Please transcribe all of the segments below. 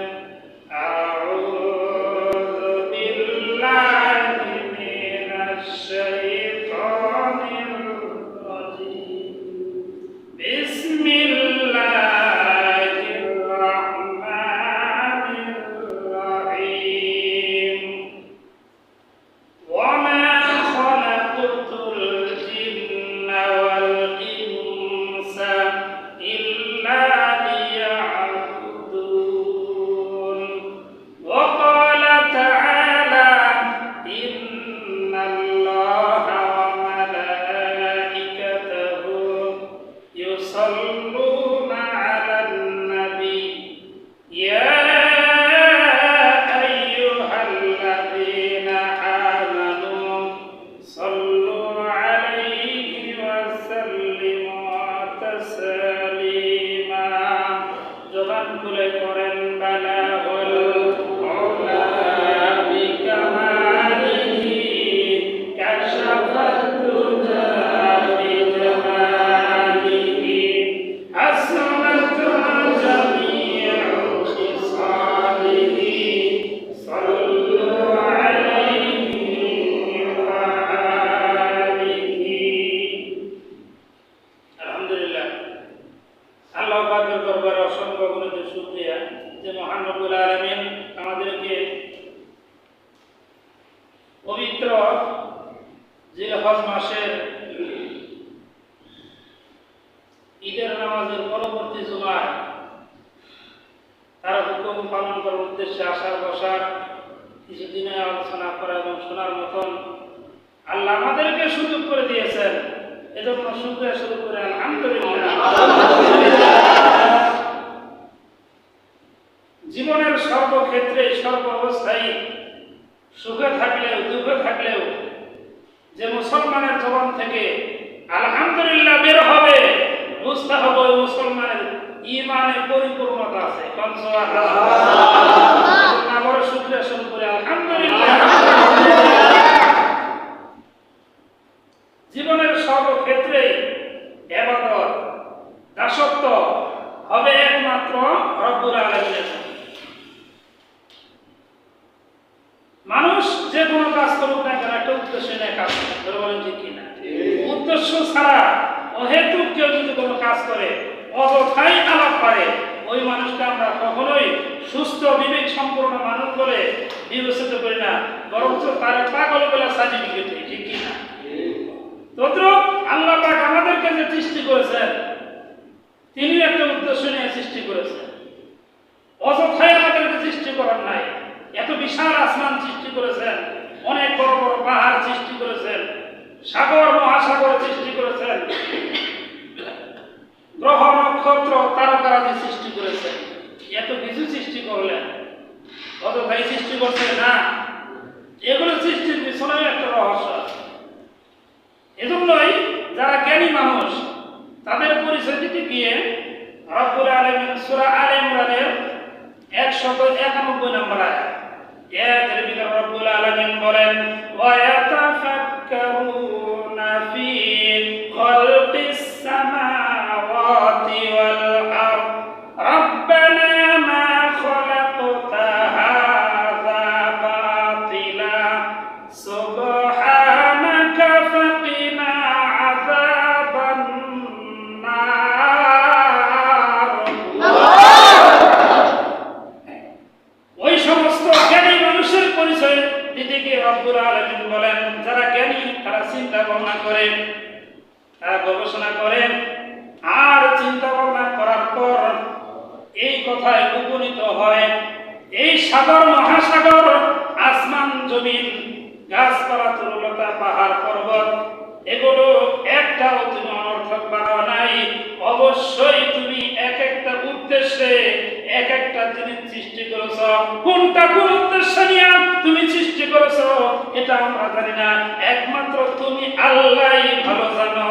Amen. তারা হুকুম পালন করার উদ্দেশ্যে আসার বসার কিছুদিনে আলোচনা করা এবং শোনার মতন আল্লাহ আমাদেরকে সুযোগ করে দিয়েছেন। এজন্য শুক্রিয়া শুরু করে আলহামদুলিল্লাহ। জীবনের সর্বক্ষেত্রে সর্ব অবস্থায় সুখে থাকলেও, দুঃখে থাকলেও যে মুসলমানের জবান থেকে আলহামদুলিল্লাহ বের হবে, বুঝতে হবে মুসলমানের ইমানের পরিপূর্ণতা আছে। আবার শুক্রিয়া শুরু করে আলহামদুলিল্লাহ। জীবনের সর্বক্ষেত্রে এবাদত দাসত্ব হবে একমাত্র রব্বুল আলামিনের মানুষ যে কোনো কাজ করুক না কেন একটা উদ্দেশ্য নিয়ে কাজ করে। বলেন ঠিক কিনা? উদ্দেশ্য ছাড়া অহেতুক কেউ যদি কোনো কাজ করে অযথাই আলাপ পারে ওই মানুষকে আমরা কখনোই সুস্থ, বিবেক সম্পূর্ণ মানুষ বলে বিবেচিত করি না। বরঞ্চ তার পাগল বলে সার্টিফিকেট ঠিক কিনা তদ্রুপ আল্লাহ পাক আমাদেরকে যে সৃষ্টি করেছেন, তিনি একটা উদ্দেশ্য নিয়ে সৃষ্টি করেছেন। অযথাই আমাদেরকে সৃষ্টি করার নাই। এত বিশাল আসমান সৃষ্টি করেছেন, অনেক বড় বড় পাহাড় সৃষ্টি করেছেন, সাগর মহাসাগর সৃষ্টি করেছেন। গ্রহ নক্ষত্র তারকারাজি সৃষ্টি করেছেন এত কিছু সৃষ্টি করলেন অযথাই সৃষ্টি করছে? না। এগুলো সৃষ্টির পিছনেও একটা রহস্য আছে। এজন্যই যারা জ্ঞানী মানুষ, তাদের পরিচয় দিতে গিয়ে রব্বুল আলমিন সুরা আল ইমরানের একশত একানব্বই নম্বর আয়াত। এর ভিতরে আলামিন বলেন তরুলতা পাহাড় পর্বত, এগুলো একটাও তুমি অনর্থক বানাও নাই। অবশ্যই তুমি এক একটা উদ্দেশ্যে এক একটা জিনিস সৃষ্টি করেছ। কোনটা কোন উদ্দেশ্য নিয়ে তুমি সৃষ্টি করেছ, এটা আমরা জানি না। একমাত্র তুমি আল্লাহই ভালো জানো।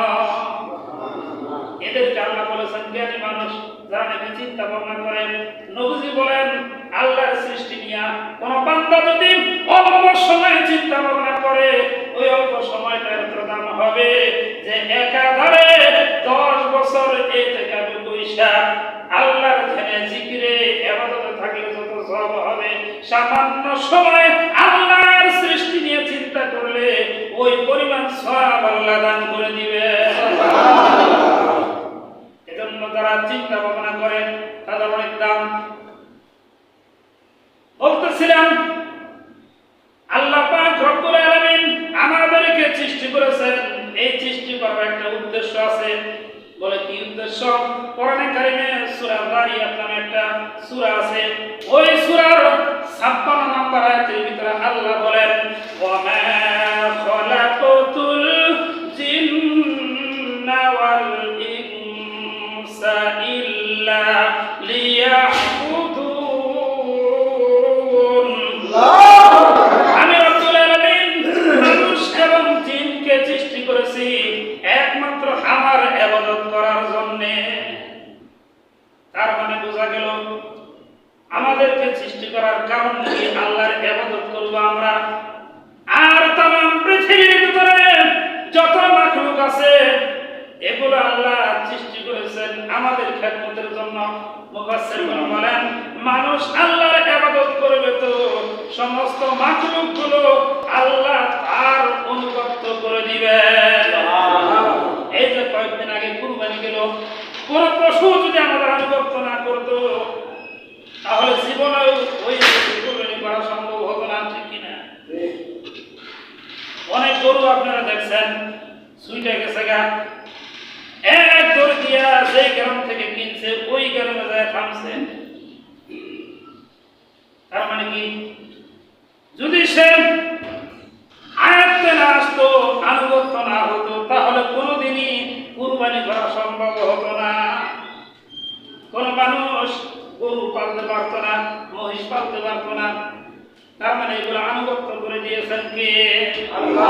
এদেরকে আল্লাহ বলেছেন, জ্ঞানী মানুষ, যারা নাকি চিন্তা ভাবনা করেন, নবুজি বলেন আল্লাহর সৃষ্টি নিয়া কোন বান্দা যদি অল্প সময়ে চিন্তা ভাবনা করে ওই অল্প সময়টা এত দাম হবে যে একাধারে দশ বছর এ থেকে আমি পয়সা আল্লাহর ধ্যানে জিকিরে এবাদতে থাকলে যত সব হবে সামান্য সময় আল্লাহর সৃষ্টি নিয়ে চিন্তা করলে ওই পরিমাণ সব আল্লাহ দান করে দিবে। এজন্য তারা চিন্তা ভাবনা করেন তাদের অনেক দাম। বলতেছিলাম আল্লাহ রব্বুল আমাদেরকে সৃষ্টি করেছেন। এই সৃষ্টি করার একটা উদ্দেশ্য আছে। বলে কি উদ্দেশ্য? কোরআনে কারিমে সূরা একটা সূরা আছে। ওই সূরার 56 নম্বর ভিতরে আল্লাহ বলেন কারণ কি আল্লাহর ইবাদত করব আমরা। আর তাম পৃথিবীর ভিতরে যত মাখলুক আছে এগুলো আল্লাহ সৃষ্টি করেছেন আমাদের খেদমতের জন্য। মুফাসসির বলেন মানুষ আল্লাহর ইবাদত করবে তো সমস্ত মাখলুকগুলো আল্লাহ তার অনুগত করে দিবে। এই যে কয়েকদিন আগে কুরবানি গেল কোন পশু যদি আমাদের আনুগত্য না করতো তাহলে জীবনে ওই করা সম্ভব হতো না, ঠিক কিনা? অনেক গরু আপনারা দেখছেন, সুইটা গেছে গা। এক দৌড় দিয়া যে গ্রাম থেকে কিনছে, ওই গ্রামে যায় থামছে। তার মানে কি? যদি সে আয়ত্তে না আসতো, আনুগত্য না হতো, তাহলে কোনোদিনই কুরবানি করা সম্ভব হতো না। কোন মানুষ গরু পালতে পারতো না, মহিষ পালতে পারতো না। তার মানে এগুলো আনুগত্য করে দিয়েছেন কে? আল্লাহ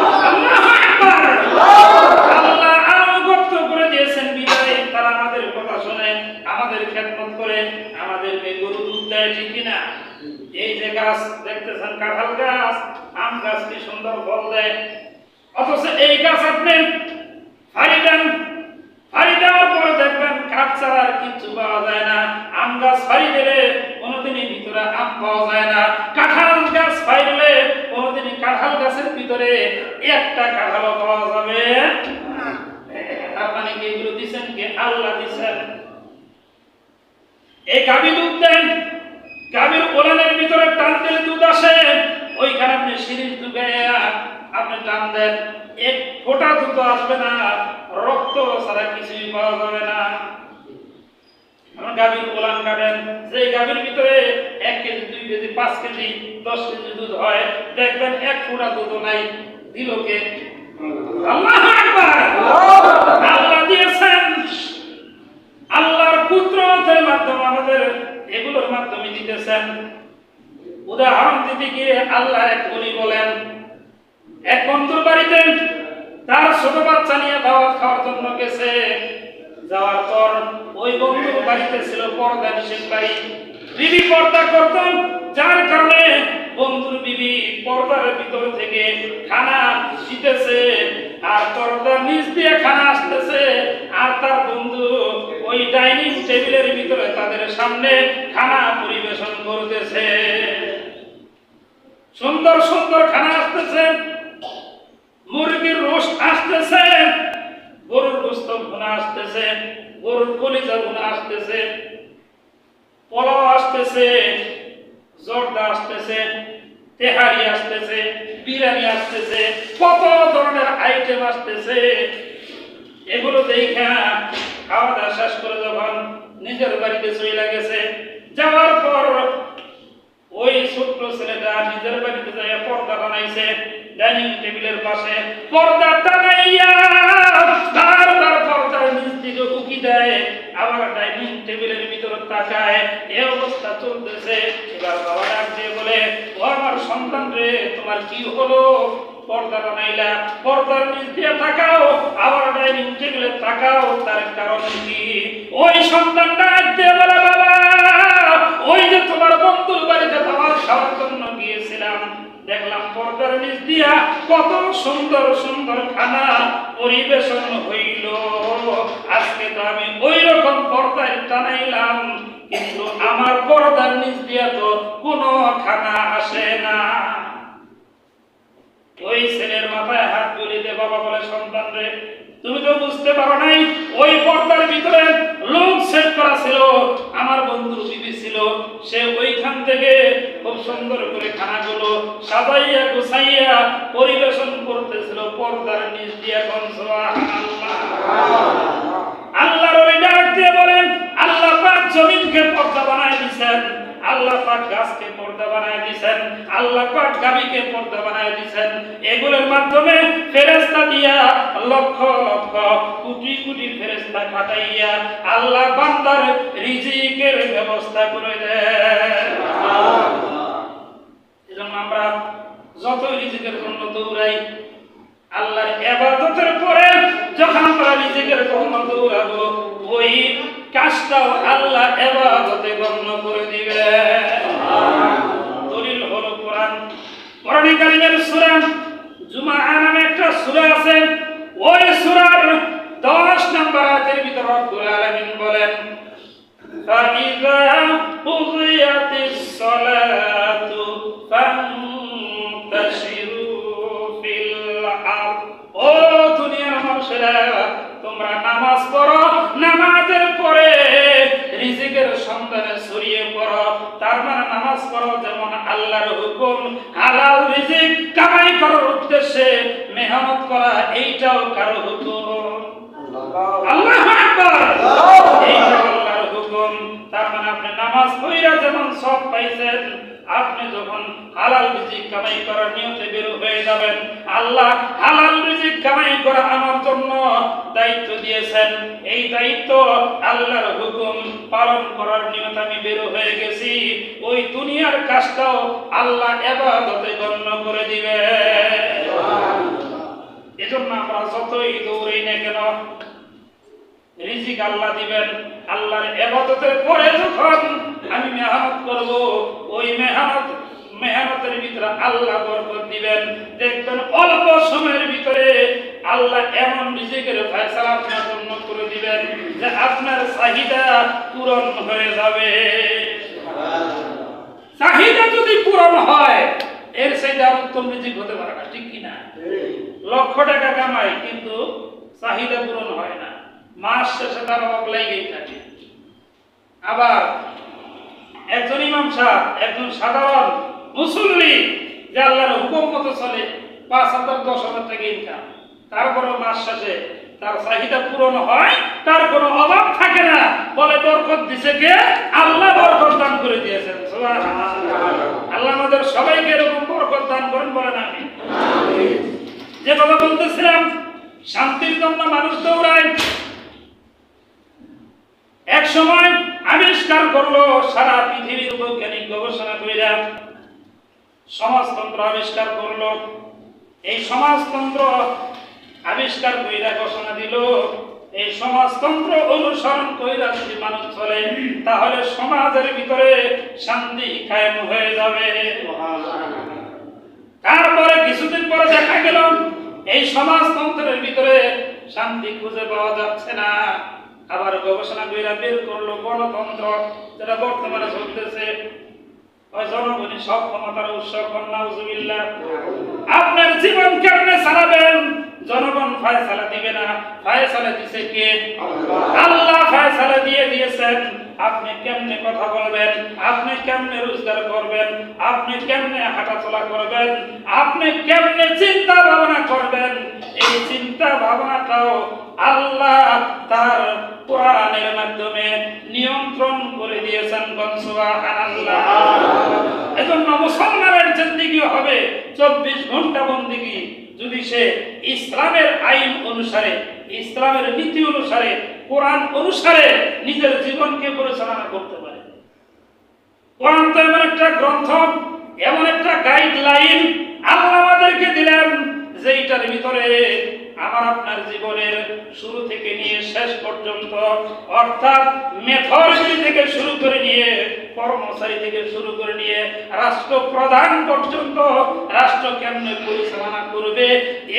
করে দিয়েছেন বিদায়। তারা আমাদের কথা শুনে, আমাদের খেদমত করে, আমাদেরকে গরু দুধ দেয় কিনা? এই যে গাছ, দেখতেছেন কাঁঠাল গাছ, আম গাছ কি সুন্দর ফল দেয়। অথচ এই গাছ আপনি হারি দেন হারি দেখবেন কাঠ ছাড়া আর কিচ্ছু পাওয়া যায় না। আম গাছ ফাড়ি দিলে কোনোদিনই ভিতরে আম পাওয়া যায় না। কাঁঠাল গাছ দিলে কোনোদিনই কাঁঠাল গাছের ভিতরে একটা কাঁঠালও পাওয়া যাবে। তার মানে কি এগুলো দিছেন কি? আল্লাহ দিছেন। এই গাভী দুধ দেন। গাভীর ওলানের ভিতরে টান দিলে দুধ আসে। ওইখানে আপনি সিরিজ ঢুকাইয়া আপনি টান দেন। এক ফোঁটা দুধ আসবে না। রক্ত ছাড়া কিছুই পাওয়া যাবে না। আমার গাভীর ওলান কাটেন সেই গাভীর ভিতরে এক কেজি, দুই কেজি, পাঁচ কেজি, দশ কেজি দুধ হয়, দেখবেন এক ফোঁটা দুধ নাই। দিল কে? আল্লাহ দিয়েছেন। আল্লাহর পুত্রদের মাধ্যমে আমাদের এগুলোর মাধ্যমে দিতেছেন। উদাহরণ দিতে গিয়ে আল্লাহ এক উনি বলেন, এক বন্ধুর বাড়িতে তার ছোট বাচ্চা নিয়ে দাওয়াত খাওয়ার জন্য গেছে। যাওয়ার পর ওই বন্ধুর বাড়িতে ছিল পর্দা নিষেধ বিবি পর্দা করত যার কারণে বন্ধুর বিবি পর্দা ভিতর থেকে খানা দিতেছে আর পর্দার নিচ দিয়ে খানা আসতেছে আর তার বন্ধু ওই ডাইনিং টেবিলের ভিতরে তাদের সামনে খানা পরিবেশন করতেছে। সুন্দর সুন্দর খানা আসতেছে, মুরগির রোস্ট আসতেছে গরুর গোস্ত আসতেছে, গরুর কলিজা ভুনা আসতেছে, পোলাও আসতেছে, জর্দা আসতেছে, তেহারি আসতেছে, বিরিয়ানি আসতেছে, কত ধরনের আইটেম আসতেছে, এগুলো দেখা খাওয়া দাওয়া শেষ করে যখন নিজের বাড়িতে চলে গেছে, যাওয়ার পর ওই ছোট্ট ছেলেটা নিজের বাড়িতে যাই পর্দা বানাইছে ডাইনিং টেবিলের পাশে পর্দা টানাইয়া বারবার পর্দার নিচ দিকে উকি দেয়, আবার ডাইনিং টেবিলের ভিতর তাকায়, এ অবস্থা চলতেছে। এবার বাবা ডাক বলে, ও আমার সন্তান রে, তোমার কি হলো? পর্দা বানাইলা পর্দার নিচ দিয়ে তাকাও, আবার ডাইনিং টেবিলে তাকাও, তার কারণ কি? ওই সন্তানটা ডাক বলে, বাবা, ওই যে তোমার বন্ধুর বাড়িতে খাবার খাওয়ার জন্য গিয়েছিলাম। দেখলাম পর্দার নিচ দিয়া কত সুন্দর সুন্দর খানা পরিবেশন হইল। আজকে তো আমি ওই রকম পর্দায় টানাইলাম, কিন্তু আমার পর্দার নিচ দিয়া তো কোনো খানা আসে না। ওই ছেলের মাথায় হাত তুলিতে বাবা বলে, সন্তান রে তুমি তো বুঝতে পারো নাই, ওই পর্দার ভিতরে লোক সেট করা ছিল, আমার বন্ধুর বিবি ছিল। সে ওইখান থেকে খুব সুন্দর করে খানাগুলো সাজাইয়া গুছাইয়া পরিবেশন করতেছিল পর্দার নিচ দিয়া কনসোয়া আল্লাহর ওই ডাক দিয়ে বলেন আল্লাহ পাক জমিনকে পর্দা বানায় দিছেন আল্লাহ পাক গাছকে পর্দা বানায় দিছেন আল্লাহ পাক গাবিকে পর্দা বানায় দিছেন। এগুলোর মাধ্যমে ফেরেশতা দিয়া লক্ষ লক্ষ কোটি কোটি ফেরেশতা খাটাইয়া আল্লাহ বান্দার রিজিকের ব্যবস্থা করে দেন। এজন্য আমরা যত রিজিকের জন্য দৌড়াই আল্লাহর এবাদতের পরে যখন আমরা নিজেদের জন্য দৌড়াবো ওই কাজটাও আল্লাহ এবাদতে গণ্য করে দিবে দলিল হলো কোরআন কোরআনে কারিমের সূরা জুমা নামে একটা সূরা আছে ওই সূরার 10 নম্বর আয়াতের ভিতর রব্বুল আলামিন বলেন فإذا قضيت الصلاة হয়ে যাবেন। আল্লাহ হালাল রিজিক কামাই করা আমার জন্য দায়িত্ব দিয়েছেন। এই দায়িত্ব আল্লাহর হুকুম পালন করার নিয়ত আমি বের হয়ে গেছি। ওই দুনিয়ার কাজটাও আল্লাহ এবাদতে গণ্য করে দিবে। এজন্য আমরা যতই দৌড়াই না কেন, রিজিক আল্লাহ দিবেন। আল্লাহর এবাদতের পরে যখন আমি মেহনত করব, ওই মেহনত মেহনতের ভিতরে আল্লাহ বরকত দিবেন। দেখবেন অল্প সময়ের ভিতরে আল্লাহ এমন রিজিকের ফয়সালা আপনার জন্য করে দিবেন যে আপনার চাহিদা পূরণ হয়ে যাবে। চাহিদা যদি পূরণ হয় এর সেটা উত্তম রিজিক হতে পারে না ঠিক কিনা? লক্ষ টাকা কামাই কিন্তু চাহিদা পূরণ হয় না। মাস শেষে তার অভাব লেগেই থাকে। আবার একজন ইমাম সাহেব একজন সাধারণ মুসল্লি যে আল্লাহর হুকুম মতো চলে পাঁচ হাজার দশ হাজার টাকা ইনকাম তারপরে মাস শেষে তার চাহিদা পূরণ হয় তার কোনো অভাব থাকে না। বলে বরকত দিছে কে? আল্লাহ বরকত দান করে দিয়েছেন। আল্লাহ আমাদের সবাইকে এরকম বরকত দান করেন বলেন আমি যে কথা বলতেছিলাম শান্তির জন্য মানুষ দৌড়ায়। এক সময় আবিষ্কার করল সারা পৃথিবীর বৈজ্ঞানিক গবেষণা কইরা সমাজতন্ত্র আবিষ্কার করল। এই সমাজতন্ত্র আবিষ্কার কইরা ঘোষণা দিল, এই সমাজতন্ত্র অনুসরণ কইরা যদি মানুষ চলে, তাহলে সমাজের ভিতরে শান্তি কায়েম হয়ে যাবে। তারপরে কিছুদিন পরে দেখা গেল, এই সমাজতন্ত্রের ভিতরে শান্তি খুঁজে পাওয়া যাচ্ছে না। আবার গবেষণা বের করল গণতন্ত্র, যেটা বর্তমানে চলতেছে। ওই জনগণই সব ফায়সালা দিবে না ফায়সালা দিছে কে? আল্লাহ। ফায়সালা দিয়ে দিয়েছেন। আপনি কেমনে কথা বলবেন? আপনি কেমনে রোজগার করবেন? আপনি কেমনে হাঁটাচলা করবেন? আপনি কেমনে চিন্তা ভাবনা করবেন? এই চিন্তা ভাবনাটাও আল্লাহ তার কোরআনের মাধ্যমে নিয়ন্ত্রণ করে দিয়েছেন সুবহানাল্লাহ। এজন্য মুসলমানের জিন্দিগি হবে। চব্বিশ ঘণ্টা বন্দিগি। যদি সে ইসলামের আইন অনুসারে, ইসলামের নীতি অনুসারে, কোরআন অনুসারে নিজের জীবনকে পরিচালনা করতে পারে। কোরআন তো এমন একটা গ্রন্থ, এমন একটা গাইডলাইন আল্লাহ আমাদেরকে দিলেন যে এইটার ভিতরে আমার আপনার জীবনের শুরু থেকে নিয়ে শেষ পর্যন্ত, অর্থাৎ মেথডি থেকে শুরু করে নিয়ে কর্মচারী থেকে শুরু করে নিয়ে রাষ্ট্রপ্রধান পর্যন্ত রাষ্ট্র কেমনে পরিচালনা করবে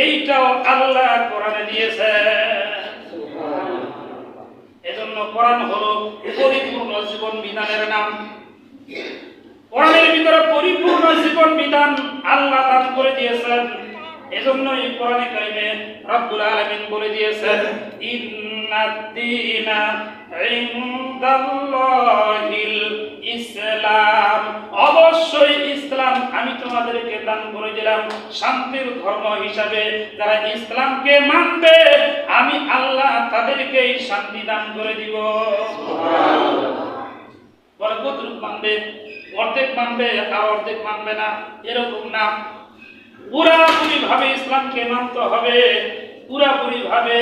এইটাও আল্লাহ কোরআনে দিয়েছে। এজন্য কোরআন হলো পরিপূর্ণ জীবন বিধানের নাম। কোরআনের ভিতরে পরিপূর্ণ জীবন বিধান আল্লাহ দান করে দিয়েছেন। এজন্য এই কোরআনে কারিমে রব্বুল আলামিন বলে দিয়েছেন ইনদাল্লাহিল ইসলাম। অবশ্যই ইসলাম আমি তোমাদেরকে দান করে দিলাম শান্তির ধর্ম হিসাবে। যারা ইসলামকে মানবে আমি আল্লাহ তাদেরকে শান্তি দান করে দিব। বলে কতটুক মানবে? অর্ধেক মানবে আর অর্ধেক মানবে না এরকম না। পুরাপুরি ভাবে ইসলামকে মানতে হবে পুরাপুরি ভাবে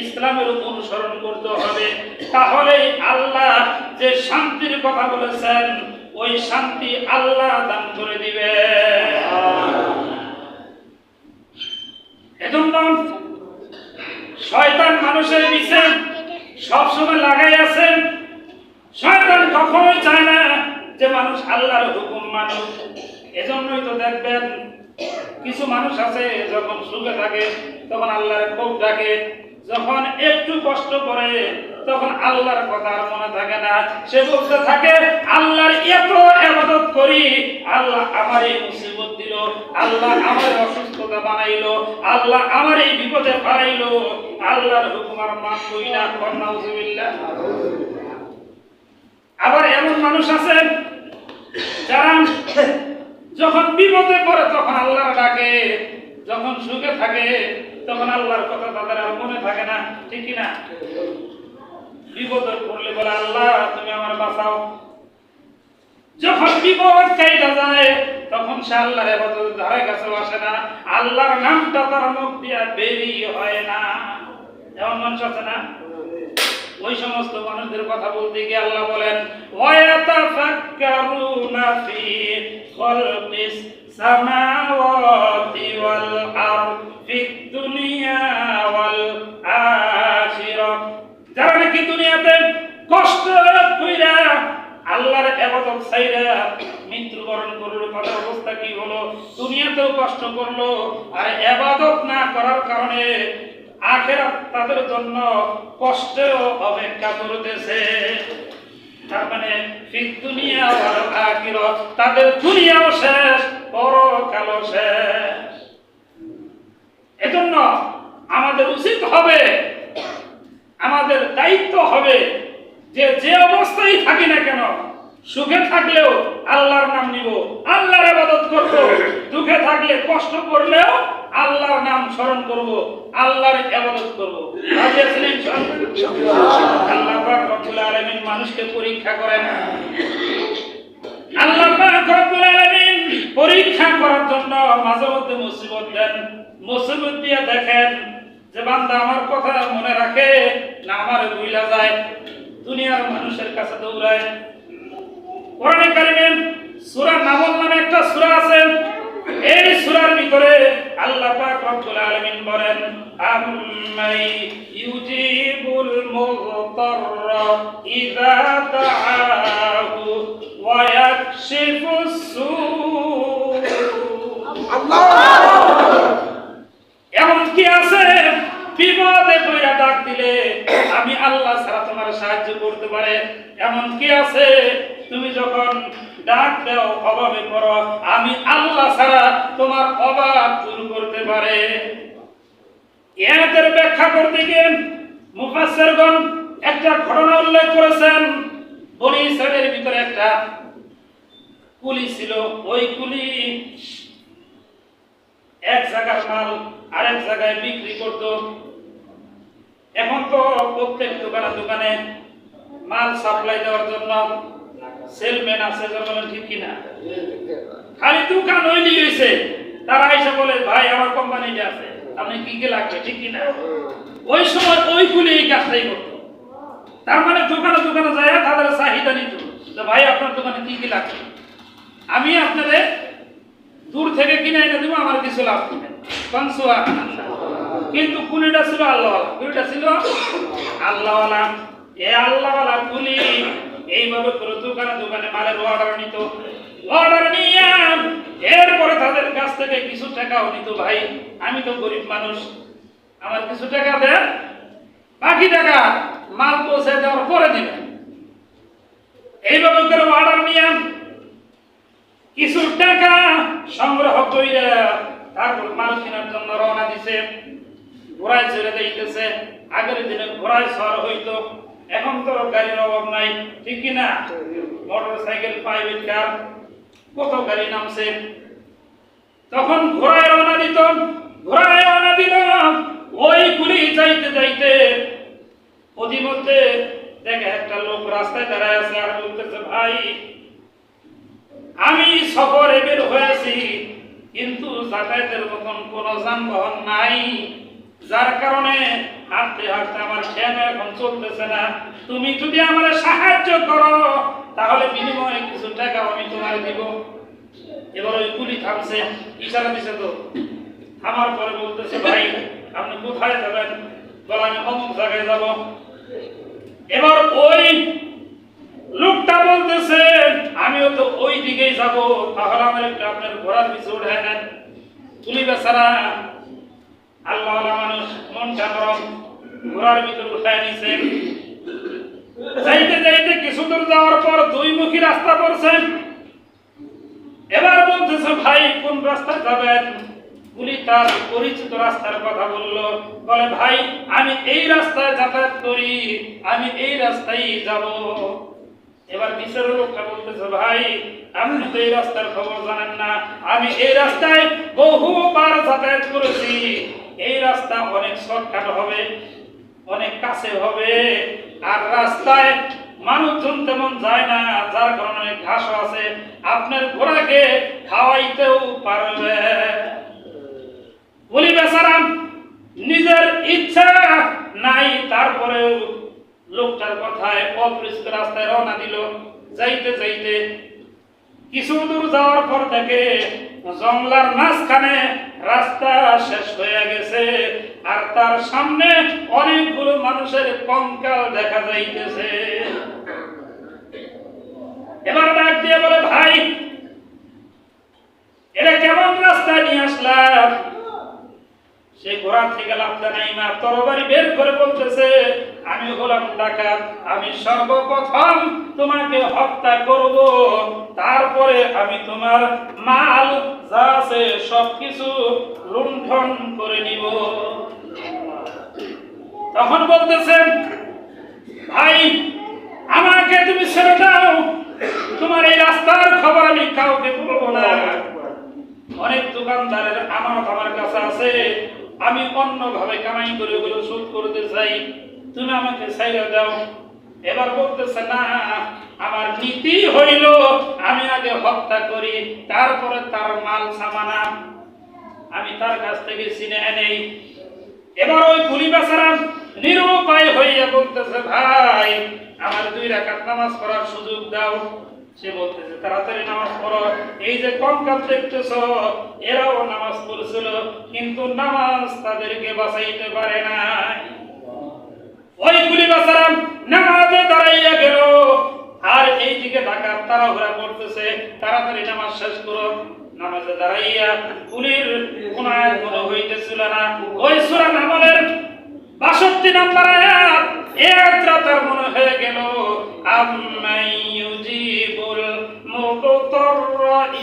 ইসলামের অনুসরণ করতে হবে। তাহলে আল্লাহ যে শান্তির কথা বলেছেন, ওই শান্তি আল্লাহ দান করে দিবে। শয়তান মানুষের পিছে সবসময় লাগাই আছেন। শয়তান কখনোই চায় না যে মানুষ আল্লাহর হুকুম মানুষ। এজন্যই তো দেখবেন, কিছু মানুষ আছে যখন সুখে থাকে, তখন আল্লাহর খুব ডাকে। যখন একটু কষ্ট করে, তখন আল্লাহর কথা আর মনে থাকে না। সে বলতে থাকে, আল্লাহর এত আবাদত করি, আল্লাহ আমার এই মুসিবত দিল, আল্লাহ আমার অসুস্থতা বানাইলো, আল্লাহ আমার এই বিপদে ফারাইলো আল্লাহর হুকুম আর মানবই না কন্যা আবার এমন মানুষ আছে, যারা যখন বিপদে পড়ে, তখন আল্লাহর ডাকে, যখন সুখে থাকে তখন আল্লাহর কথা তাদের আর মনে থাকে না ঠিক না? বিপদে পড়লে বলে, আল্লাহ, তুমি আমার বাঁচাও। যখন বিপদ চাইটা যায়, তখন সে আল্লাহর ধারে কাছে আসে না। আল্লাহর নামটা তার মুখ দিয়া বেরিয়ে হয় না। এমন মানুষ আছে না? ওই সমস্ত মানুষদের কথা বলতে গিয়ে আল্লাহ বলেন যারা নাকি দুনিয়াতে কষ্ট কইরা আল্লাহর মৃত্যুবরণ করল, তাদের অবস্থা কি হলো? দুনিয়াতেও কষ্ট করল, আর ইবাদত না করার কারণে আখেরাত তাদের জন্য অপেক্ষা করতেছে তার মানে দুনিয়া তাদের দুনিয়াও শেষ, পরকালও শেষ। এজন্য আমাদের উচিত হবে, আমাদের দায়িত্ব হবে যে যে অবস্থায় থাকি না কেন, সুখে থাকলেও আল্লাহর নাম নিব, আল্লাহর ইবাদত করব, দুঃখে থাকলে কষ্ট করলেও আল্লাহর নাম স্মরণ করব, আল্লাহর ইবাদত করব। রাজি আছেন আল্লাহ পাক রব্বুল আলামিন মানুষকে পরীক্ষা করেন। আল্লাহ পাক রব্বুল আলামিন পরীক্ষা করার জন্য মাঝে মধ্যে মুসিবত দেন। মুসিবত দিয়ে দেখেন যে বান্দা আমার কথা মনে রাখে, না আমার ভুইলা যায়। দুনিয়ার মানুষের কাছে দৌড়ায়। কোরআনে কারিমে সূরা নামল নামে একটা সূরা আছে। এই সূরার ভিতরে আল্লাহ পাক রব্বুল আলামিন বলেন, আম্মাই ইউজিবুল মুগতাররা ইযা দাআহু ওয়া ইয়াকশিফুস সূ আল্লাহ এমন কি আছে, বিপদে পড়া ডাক দিলে আমি আল্লাহ ছাড়া তোমার সাহায্য করতে পারে। এমন কি আছে, তুমি যখন ডাক দাও অভাবে করো আমি আল্লাহ ছাড়া তোমার অভাব দূর করতে পারে। এদের ব্যাখ্যা করতে গিয়ে মুফাসসিরগণ একটা ঘটনা উল্লেখ করেছেন। বনি ইসরায়েলের ভিতরে একটা কুলি ছিল। ওই কুলি এক জায়গার মাল আরেক জায়গায় বিক্রি করত। এখন তো প্রত্যেক দোকানে দোকানে মাল সাপ্লাই দেওয়ার জন্য সেলম্যান আছে ঠিক কিনা? খালি দোকান ওইলি হয়েছে তারা এসে বলে, ভাই, আমার কোম্পানিটা আছে। আপনি কি কি লাগবে, ঠিক কিনা? ওই সময় ওই কুলি এই কাজটাই করতো। তার মানে দোকানে দোকানে যায় তাদের চাহিদা নিত ভাই, আপনার দোকানে কি কি লাগবে? আমি আপনাদের দূর থেকে কিনে এনে দেবো, আমার কিছু লাভ কনসুয়া কিন্তু কুলিটা ছিল আল্লাহ কুলিটা ছিল আল্লাহওয়ালা। এ আল্লাহওয়ালা কুলি এইভাবে করে দোকানে দোকানে মালের অর্ডার নিত। অর্ডার নিয়ে এরপরে তাদের কাছ থেকে কিছু টাকাও নিত, ভাই, আমি তো গরিব মানুষ। আমার কিছু টাকা দেন। বাকি টাকা মাল পৌঁছে দেওয়ার পরে দিবেন। এইভাবে করে অর্ডার নিয়ে কিছু টাকা সংগ্রহ কইরা তারপর মাল কেনার জন্য রওনা দিছে। ঘোড়ায় ছেড়ে দিতেছে আগের দিনে ঘোড়ায় সওয়ার হইতো। এখন তো গাড়ির অভাব নাই, ঠিক কি না মোটর সাইকেল প্রাইভেট কার কত গাড়ি নামছে? তখন ঘোড়ায় রওনা দিত, ঘোড়ায় রওনা দিল ওই কুলি যাইতে যাইতে অধিমধ্যে দেখে একটা লোক রাস্তায় দাঁড়ায় আছে আর বলতেছে, ভাই, আমি সফরে বের হয়েছি কিন্তু যাতায়াতের মতন কোন যানবাহন নাই। যার কারণে হাঁটতে হাঁটতে আমার ঠ্যাং এখন চলতেছে না। তুমি যদি আমার সাহায্য করো, তাহলে বিনিময়ে কিছু টাকা আমি তোমার দিব। এবার ওই কুলি থামছে, ইশারা দিছে তো। আমার পরে বলতেছে, ভাই, আপনি কোথায় যাবেন? বলে, আমি অমুক জায়গায় যাব। এবার ওই লোকটা বলতেছে, আমিও তো ওই দিকেই যাব। তাহলে আমার একটু আপনার ঘোড়ার পিছু উঠে নেন। তুলি বেচারা আল্লাহ মানুষ মনটা নরম ঘোড়ার ভিতর উঠায় নিছে। যাইতে যাইতে কিছু দূর যাওয়ার পর দুই মুখী রাস্তা পড়ছে। এবার বলতেছে, ভাই, কোন রাস্তায় যাবেন? পুলিশ তার পরিচিত রাস্তার কথা বলল। বলে, ভাই, আমি এই রাস্তায় যাতায়াত করি, আমি এই রাস্তায় যাব। এবার বিচারের লোকটা বলতেছে, ভাই, আপনি তো এই রাস্তার খবর জানেন না। আমি এই রাস্তায় বহুবার যাতায়াত করেছি। এই রাস্তা অনেক শর্টকাট হবে, অনেক কাছে হবে, আর রাস্তায় মানুষজন তেমন যায় না, যার কারণে ঘাসও আছে। আপনার ঘোড়াকে খাওয়াইতেও পারবে। বলি বেচারাম নিজের ইচ্ছা নাই, তারপরেও লোকটার কথায় অপরিচিত রাস্তায় রওনা দিল। যাইতে যাইতে কিছু দূর যাওয়ার পর থেকে জঙ্গলার মাঝখানে রাস্তা শেষ হয়ে গেছে, আর তার সামনে অনেকগুলো মানুষের কঙ্কাল দেখা যাইতেছে। এবার ডাক দিয়ে বলে, ভাই, এটা কেমন রাস্তা নিয়ে আসলাম? সে ঘোড়া থেকে লাফতে নাই, মা, তরবারি বের করে বলতেছে আমি হলাম ডাকাত, আমি সর্বপ্রথম তোমাকে হত্যা করব। তারপরে আমি তোমার মাল, যা আছে সবকিছু লুণ্ঠন করে নিব। তখন বলতেছেন ভাই, আমাকে তুমি ছেড়ে দাও। তোমার এই রাস্তার খবর আমি কাউকে বলব না। অনেক দোকানদারের আমার আমার কাছে আছে। আমি অন্যভাবে কামাই করে ওগুলো শোধ করতে চাই। তুমি আমাকে ছাইরা দাও। এবার বলতেছে, না, আমার নীতি হইল আমি আগে হত্যা করি, তারপরে তার মাল সামানা। আমি তার কাছ থেকে চিনে এনেই। এবার ওই পুলি বেচারা নিরুপায় হইয়া বলতেছে, ভাই, আমার দুই রাকাত নামাজ পড়ার সুযোগ দাও। সে বলতেছে, তাড়াতাড়ি নামাজ পড়ো। এই যে কঙ্কাল দেখতেছ, এরাও নামাজ পড়ছিল, কিন্তু নামাজ তাদেরকে বাঁচাইতে পারে নাই। ডাকাত তাড়াহুড়া করতেছে, তাড়াতাড়ি নামাজ শেষ করো। নামাজে দাঁড়াইয়া পুলির কোন মনে হইতেছিল না। ওই সূরা নামলের বাষট্টি নাম্বার আয়াত এই আয়াতটা মনে হয়ে গেল, আম্মাই ইউজিবুল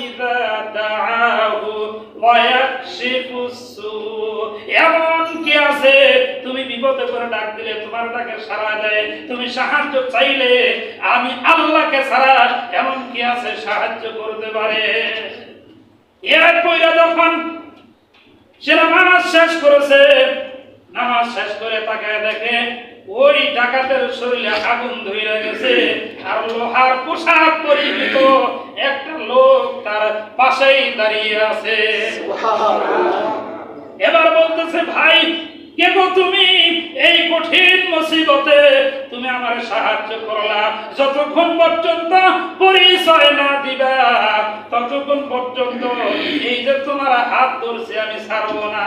ইযা দাআহু ওয়া ইয়াকশিফুস সু এমন কি আছে? তুমি বিপদে করে ডাক দিলে, তোমার ডাকে সাড়া দেয়। তুমি সাহায্য চাইলে, আমি আল্লাহকে ছাড়া এমন কি আছে সাহায্য করতে পারে? এর পইরা যখন সে নামাজ শেষ করেছে, নামাজ শেষ করে তাকে দেখে ওই ডাকাতের শরীরে আগুন ধরে গেছে আর লোহার পোশাক পরিহিত একটা লোক তার পাশেই দাঁড়িয়ে আছে। এবার বলতেছে ভাই কে গো তুমি? এই কঠিন মুসিবতে তুমি আমার সাহায্য করলা। যতক্ষণ পর্যন্ত পরিচয় না দিবা ততক্ষণ পর্যন্ত এই যে তোমার হাত ধরছে আমি ছাড়বো না।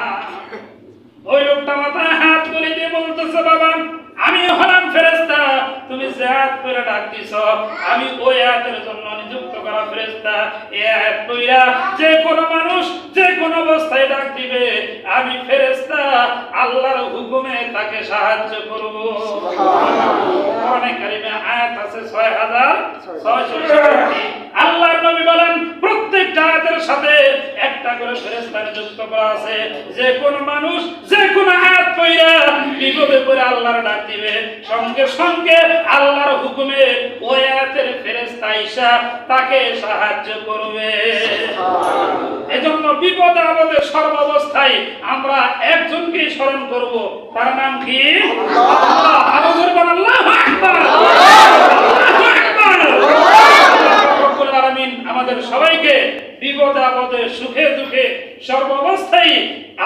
ওই লোকটা মাথায় হাত তুলে দিয়ে বলতেছে বাবা আমি হলাম ফেরেস্তা তুমি যে করে ডাক দিছ আমি ওই হাতের জন্য নিযুক্ত করা ফেরেস্তা এ হাত কইরা যে কোনো মানুষ যে কোনো অবস্থায় ডাক দিবে আমি ফেরেস্তা আল্লাহর হুকুমে তাকে সাহায্য করব। কোরআনে কারিমে আয়াত আছে 6660 আল্লাহর নবী বলেন প্রত্যেকটা আয়াতের সাথে একটা করে ফেরেশতা নিযুক্ত করা আছে। যে কোন মানুষ যে কোন আয়াত কইরা বিপদে পড়ে আল্লাহর ডাক দিবে সঙ্গে সঙ্গে আল্লাহর হুকুমে ওই আয়াতের ফেরেশতা আইসা তাকে সাহায্য করবে এজন্য বিপদ আপদে সর্বাবস্থায় আমরা একজনকেই স্মরণ করব তার নাম কি আল্লাহ আল্লাহু আকবার আল্লাহু আকবার আমাদের সবাইকে বিপদে আপদে সুখে দুঃখে সর্বাবস্থায়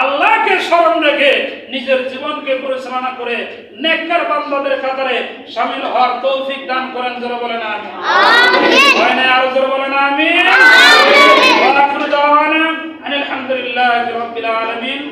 আল্লাহকে স্মরণ রেখে নিজের জীবনকে পরিচালনা করে নেককার বান্দাদের কাতারে সামিল হওয়ার তৌফিক দান করেন জোরে বলেন আমিন। হয় না আরও জোরে বলেন আমিন। ওয়া আখিরু দাওয়ানা আনিল হামদুলিল্লাহি রাব্বিল আলামিন।